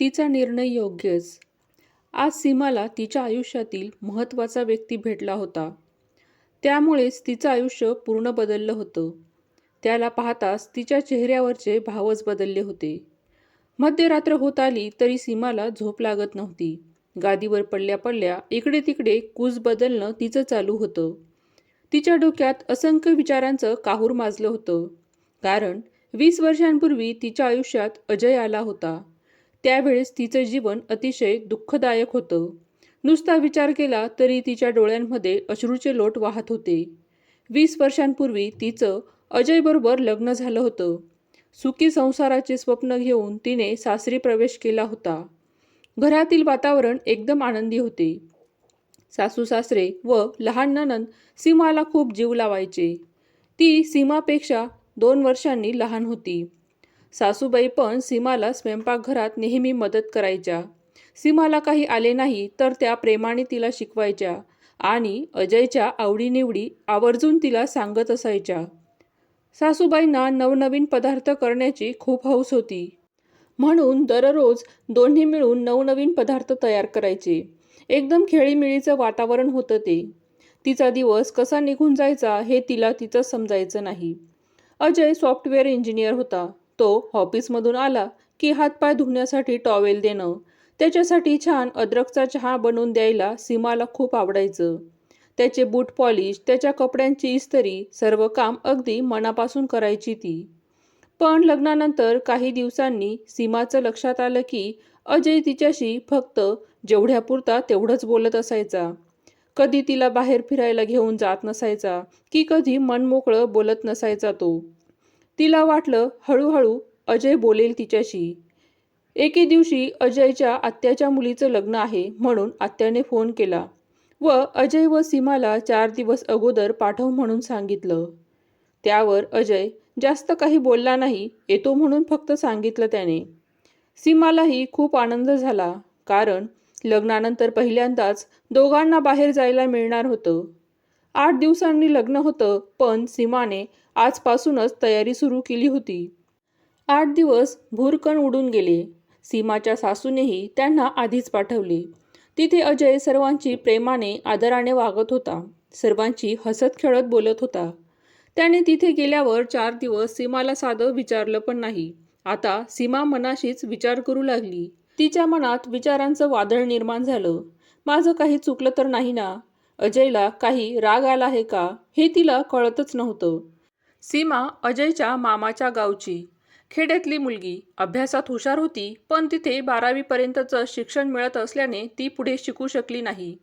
तिचा निर्णय योग्यच. आज सीमाला तिच्या आयुष्यातील महत्त्वाचा व्यक्ती भेटला होता. त्यामुळेच तिचं आयुष्य पूर्ण बदललं होतं. त्याला पाहताच तिच्या चेहऱ्यावरचे भावच बदलले होते. मध्यरात्र होत आली तरी सीमाला झोप लागत नव्हती. गादीवर पडल्या पडल्या इकडे तिकडे कूस बदलणं तिचं चालू होतं. तिच्या डोक्यात असंख्य विचारांचं काहूर माजलं होतं. कारण वीस वर्षांपूर्वी तिच्या आयुष्यात अजय आला होता. त्यावेळेस तिचं जीवन अतिशय दुःखदायक होतं. नुसता विचार केला तरी तिच्या डोळ्यांमध्ये अश्रूचे लोट वाहत होते. वीस वर्षांपूर्वी तिचं अजयबरोबर लग्न झालं होतं. सुखी संसाराचे स्वप्न घेऊन तिने सासरी प्रवेश केला होता. घरातील वातावरण एकदम आनंदी होते. सासू सासरे व लहान ननंद सीमाला खूप जीव लावायचे. ती सीमापेक्षा दोन वर्षांनी लहान होती. सासूबाई पण सीमाला स्वयंपाकघरात नेहमी मदत करायच्या. सीमाला काही आले नाही तर त्या प्रेमाने तिला शिकवायच्या आणि अजयच्या आवडीनिवडी आवर्जून तिला सांगत असायच्या. सासूबाईंना नवनवीन पदार्थ करण्याची खूप हौस होती. म्हणून दररोज दोन्ही मिळून नवनवीन पदार्थ तयार करायचे. एकदम खेळीमेळीचं वातावरण होतं ते. तिचा दिवस कसा निघून जायचा हे तिला तिचं समजायचं नाही. अजय सॉफ्टवेअर इंजिनियर होता. तो ऑफिसमधून आला की हातपाय धुण्यासाठी टॉवेल देणं. त्याच्यासाठी छान अद्रकचा चहा बनवून द्यायला सीमाला खूप आवडायचं. त्याचे बूट पॉलिश त्याच्या कपड्यांची इस्त्री सर्व काम अगदी मनापासून करायची ती. पण लग्नानंतर काही दिवसांनी सीमाचं लक्षात आलं की अजय तिच्याशी फक्त जेवढ्यापुरता तेवढंच बोलत असायचा. कधी तिला बाहेर फिरायला घेऊन जात नसायचा की कधी मनमोकळं बोलत नसायचा तो. तिला वाटलं हळूहळू अजय बोलेल तिच्याशी. एके दिवशी अजयच्या आत्याच्या मुलीचं लग्न आहे म्हणून आत्याने फोन केला व अजय व सीमाला चार दिवस अगोदर पाठव म्हणून सांगितलं. त्यावर अजय जास्त काही बोलला नाही येतो म्हणून फक्त सांगितलं त्याने. सीमालाही खूप आनंद झाला कारण लग्नानंतर पहिल्यांदाच दोघांना बाहेर जायला मिळणार होतं. आठ दिवसांनी लग्न होतं पण सीमाने आजपासूनच तयारी सुरू केली होती. आठ दिवस भूरकण उडून गेले. सीमाच्या सासूनेही त्यांना आधीच पाठवले. तिथे अजय सर्वांची प्रेमाने आदराने वागत होता. सर्वांची हसत खेळत बोलत होता. त्याने तिथे गेल्यावर चार दिवस सीमाला साधं विचारलं पण नाही. आता सीमा मनाशीच विचार करू लागली. तिच्या मनात विचारांचं वादळ निर्माण झालं. माझं काही चुकलं तर नाही ना? अजयला काही राग आला आहे का? हे तिला कळतच नव्हतं. सीमा अजयच्या मामाच्या गावची. खेड्यातली मुलगी अभ्यासात हुशार होती पण तिथे बारावीपर्यंतचं शिक्षण मिळत असल्याने ती पुढे शिकू शकली नाही.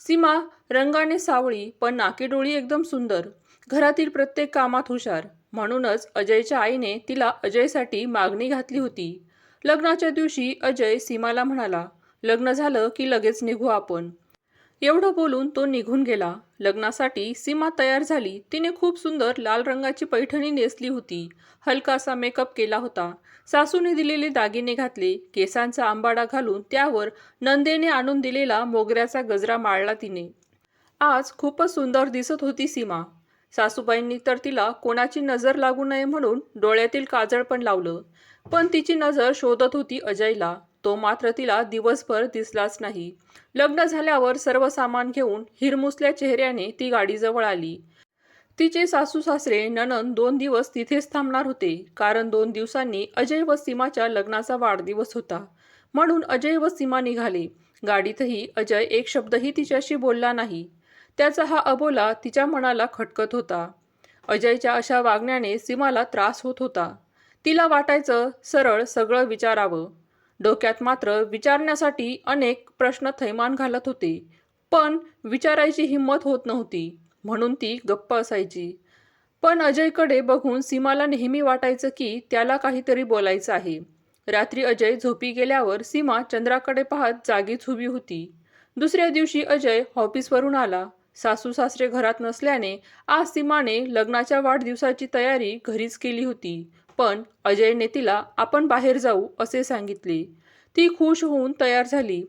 सीमा रंगाने सावळी पण नाकीडोळी एकदम सुंदर. घरातील प्रत्येक कामात हुशार. म्हणूनच अजयच्या आईने तिला अजयसाठी मागणी घातली होती. लग्नाच्या दिवशी अजय सीमाला म्हणाला लग्न झालं की लगेच निघू आपण. एवढं बोलून तो निघून गेला. लग्नासाठी सीमा तयार झाली. तिने खूप सुंदर लाल रंगाची पैठणी नेसली होती. हलकासा मेकअप केला होता. सासूने दिलेले दागिने घातले. केसांचा आंबाडा घालून त्यावर नंदेने आणून दिलेला मोगऱ्याचा गजरा माळला तिने. आज खूपच सुंदर दिसत होती सीमा. सासूबाईंनी तर तिला कोणाची नजर लागू नये म्हणून डोळ्यातील काजळ पण लावलं. पण तिची नजर शोधत होती अजयला. तो मात्र तिला दिवसभर दिसलाच नाही. लग्न झाल्यावर सर्व सामान घेऊन हिरमुसल्या चेहऱ्याने ती गाडीजवळ आली. तिचे सासू सासरे ननंद दोन दिवस तिथेच थांबणार होते कारण दोन दिवसांनी अजय व सीमाच्या लग्नाचा वाढदिवस होता. म्हणून अजय व सीमा निघाले. गाडीतही अजय एक शब्दही तिच्याशी बोलला नाही. त्याचा हा अबोला तिच्या मनाला खटकत होता. अजयच्या अशा वागण्याने सीमाला त्रास होत होता. तिला वाटायचं सरळ सगळं विचारावं. डोक्यात मात्र विचारण्यासाठी अनेक प्रश्न थैमान घालत होते. पण विचारायची हिंमत होत नव्हती. म्हणून ती गप्प असायची. पण अजयकडे बघून सीमाला नेहमी वाटायचं की त्याला काहीतरी बोलायचं आहे. रात्री अजय झोपी गेल्यावर सीमा चंद्राकडे पाहत जागीच उभी होती. दुसऱ्या दिवशी अजय ऑफिसवरून आला. सासू सासरे घरात नसल्याने आज सीमाने लग्नाच्या वाढदिवसाची तयारी घरीच केली होती. पण अजयने तिला आपण बाहेर जाऊ असे सांगितले. ती खुश होऊन तयार झाली.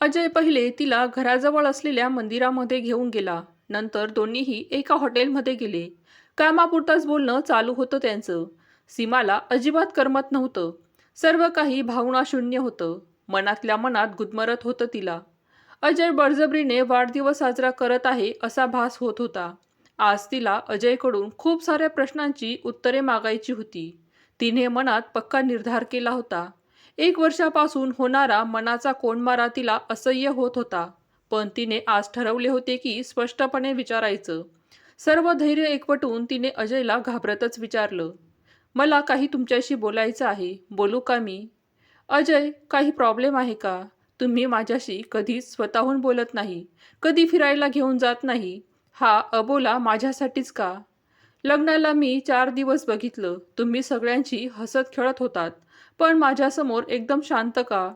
अजय पहिले तिला घराजवळ असलेल्या मंदिरामध्ये घेऊन गेला. नंतर दोन्हीही एका हॉटेलमध्ये गेले. कामापुरतंच बोलणं चालू होतं त्यांचं. सीमाला अजिबात करमत नव्हतं. सर्व काही भावनाशून्य होतं. मनातल्या मनात गुदमरत होतं तिला. अजय बळजबरीने वाढदिवस साजरा करत आहे असा भास होत होता. आज तिला अजयकडून खूप साऱ्या प्रश्नांची उत्तरे मागायची होती. तिने मनात पक्का निर्धार केला होता. एक वर्षापासून होणारा मनाचा कोंडमारा तिला असह्य होत होता पण तिने आज ठरवले होते की स्पष्टपणे विचारायचं. सर्व धैर्य एकवटून तिने अजयला घाबरतच विचारलं मला काही तुमच्याशी बोलायचं आहे बोलू का मी? अजय काही प्रॉब्लेम आहे का? तुम्ही माझ्याशी कधीच स्वतःहून बोलत नाही कधी फिरायला घेऊन जात नाही हा अबोला माझ्यासाठीच का? लग्नाला मी चार दिवस बघितलं. तुम्ही सगळ्यांची हसत खेळत होतात. पण माझ्यासमोर एकदम शांत का?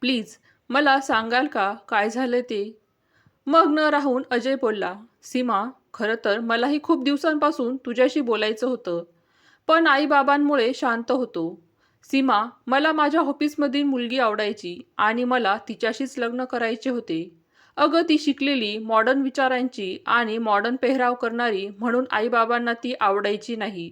प्लीज मला सांगाल का? काय झालं ते? मग न राहून अजय बोलला सीमा खरं तर मलाही खूप दिवसांपासून तुझ्याशी बोलायचं होतं. पण आईबाबांमुळे शांत होतो. सीमा मला माझ्या ऑफिसमधील मुलगी आवडायची आणि मला तिच्याशीच लग्न करायचे होते. अगं ती शिकलेली मॉडर्न विचारांची आणि मॉडर्न पेहराव करणारी म्हणून आईबाबांना ती आवडायची नाही.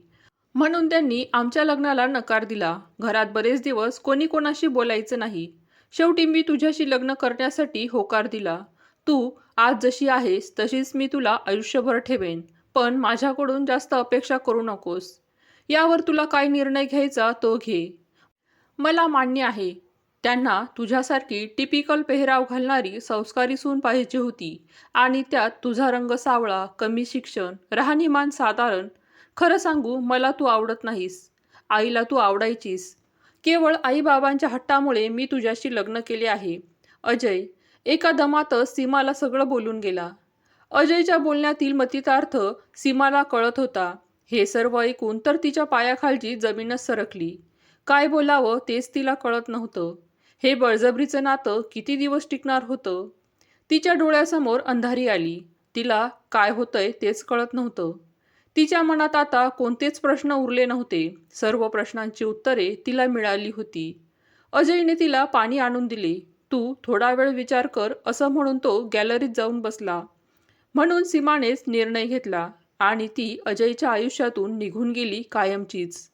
म्हणून त्यांनी आमच्या लग्नाला नकार दिला. घरात बरेच दिवस कोणी कोणाशी बोलायचं नाही. शेवटी मी तुझ्याशी लग्न करण्यासाठी होकार दिला. तू आज जशी आहेस तशीच मी तुला आयुष्यभर ठेवेन. पण माझ्याकडून जास्त अपेक्षा करू नकोस. यावर तुला काय निर्णय घ्यायचा तो घे. मला मान्य आहे त्यांना तुझ्यासारखी टिपिकल पेहराव घालणारी संस्कारी सून पाहिजे होती. आणि त्यात तुझा रंग सावळा कमी शिक्षण राहणीमान साधारण. खरं सांगू मला तू आवडत नाहीस. आईला तू आवडायचीस. केवळ आईबाबांच्या हट्टामुळे मी तुझ्याशी लग्न केले आहे. अजय एका दमातच सीमाला सगळं बोलून गेला. अजयच्या बोलण्यातील मतितार्थ सीमाला कळत होता. हे सर्व ऐकून तर तिच्या पायाखालची जमीनच सरकली. काय बोलावं तेच तिला कळत नव्हतं. हे बळजबरीचं नातं किती दिवस टिकणार होतं? तिच्या डोळ्यासमोर अंधारी आली. तिला काय होतंय तेच कळत नव्हतं. तिच्या मनात आता कोणतेच प्रश्न उरले नव्हते. सर्व प्रश्नांची उत्तरे तिला मिळाली होती. अजयने तिला पाणी आणून दिले. तू थोडा वेळ विचार कर असं म्हणून तो गॅलरीत जाऊन बसला. म्हणून सीमानेच निर्णय घेतला आणि ती अजयच्या आयुष्यातून निघून गेली कायमचीच.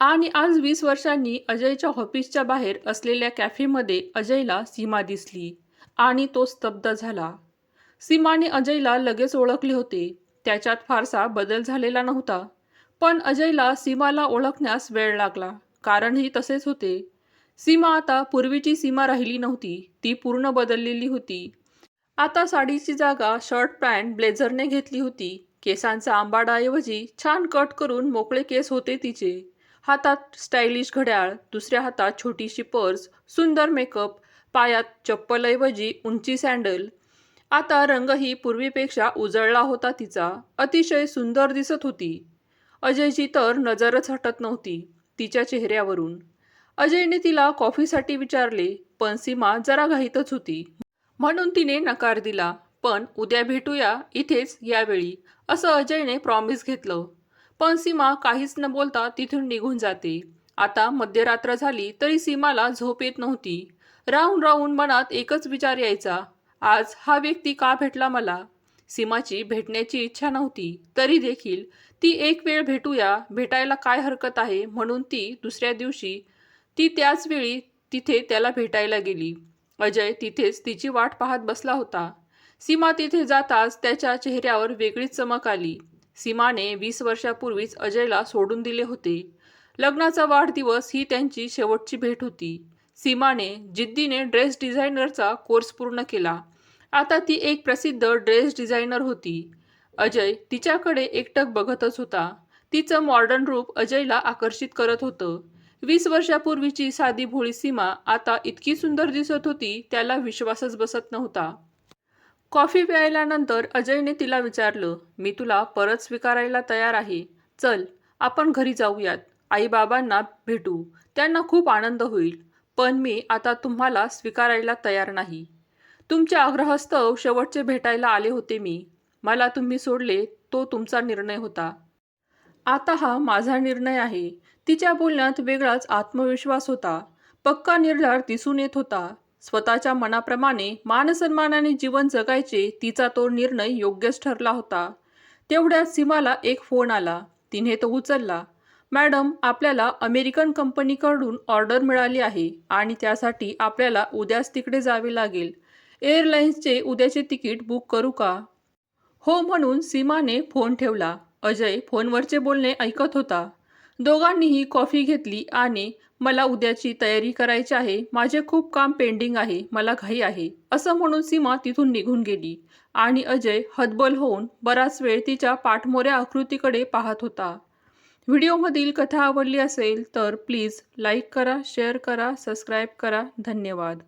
आणि आज वीस वर्षांनी अजयच्या ऑफिसच्या बाहेर असलेल्या कॅफेमध्ये अजयला सीमा दिसली आणि तो स्तब्ध झाला. सीमाने अजयला लगेच ओळखले होते. त्याच्यात फारसा बदल झालेला नव्हता. पण अजयला सीमाला ओळखण्यास वेळ लागला. कारणही तसेच होते. सीमा आता पूर्वीची सीमा राहिली नव्हती. ती पूर्ण बदललेली होती. आता साडीची जागा शर्ट पॅन्ट ब्लेझरने घेतली होती. केसांचा आंबाडाऐवजी छान कट करून मोकळे केस होते तिचे. हातात स्टायलिश घड्याळ दुसऱ्या हातात छोटीशी पर्स सुंदर मेकअप पायात चप्पलऐवजी उंची सँडल आता रंगही पूर्वीपेक्षा उजळला होता तिचा. अतिशय सुंदर दिसत होती. अजयची तर नजरच हटत नव्हती तिच्या चेहऱ्यावरून. अजयने तिला कॉफीसाठी विचारले पण सीमा जरा घाईतच होती. म्हणून तिने नकार दिला पण उद्या भेटूया इथेच यावेळी असं अजयने प्रॉमिस घेतलं. पण सीमा काहीच न बोलता तिथून निघून जाते. आता मध्यरात्र झाली तरी सीमाला झोप येत नव्हती. राहून राहून मनात एकच विचार यायचा आज हा व्यक्ती का भेटला मला? सीमाची भेटण्याची इच्छा नव्हती. तरी देखील ती एक वेळ भेटूया भेटायला काय हरकत आहे म्हणून ती दुसऱ्या दिवशी ती त्याच वेळी तिथे त्याला भेटायला गेली. अजय तिथेच तिची वाट पाहत बसला होता. सीमा तिथे जाताच त्याच्या चेहऱ्यावर वेगळीच चमक आली. सीमाने वीस वर्षापूर्वीच अजयला सोडून दिले होते. लग्नाचा वाढदिवस ही त्यांची शेवटची भेट होती. सीमाने जिद्दीने ड्रेस डिझायनरचा कोर्स पूर्ण केला. आता ती एक प्रसिद्ध ड्रेस डिझायनर होती. अजय तिच्याकडे एकटक बघतच होता. तिचं मॉडर्न रूप अजयला आकर्षित करत होतं. वीस वर्षापूर्वीची साधी भोळी सीमा आता इतकी सुंदर दिसत होती त्याला विश्वासच बसत नव्हता. कॉफी प्यायल्यानंतर अजयने तिला विचारलं मी तुला परत स्वीकारायला तयार आहे. चल आपण घरी जाऊयात. आईबाबांना भेटू. त्यांना खूप आनंद होईल. पण मी आता तुम्हाला स्वीकारायला तयार नाही. तुमच्या आग्रहस्तव शेवटचे भेटायला आले होते मी. मला तुम्ही सोडले तो तुमचा निर्णय होता. आता हा माझा निर्णय आहे. तिच्या बोलण्यात वेगळाच आत्मविश्वास होता. पक्का निर्धार दिसून येत होता. स्वतःच्या मनाप्रमाणे मानसन्मानाने जीवन जगायचे तिचा तो निर्णय योग्यच ठरला होता. तेवढ्यात सीमाला एक फोन आला. तिने तो उचलला. मॅडम आपल्याला अमेरिकन कंपनीकडून ऑर्डर मिळाली आहे आणि त्यासाठी आपल्याला उद्याच तिकडे जावे लागेल. एअरलाइन्सचे उद्याचे तिकीट बुक करू का? हो म्हणून सीमाने फोन ठेवला. अजय फोनवरचे बोलणे ऐकत होता. दोघांनीही कॉफी घेतली आणि मला उद्याची तयारी करायची आहे. माझे खूप काम पेंडिंग आहे. मला घाई आहे. असं म्हणून सीमा तिथून निघून गेली. आणि अजय हतबल होऊन बराच वेळ तिच्या पाठमोऱ्या आकृतीकडे पाहत होता. व्हिडिओमधील कथा आवडली असेल तर प्लीज लाईक करा शेअर करा सबस्क्राईब करा. धन्यवाद.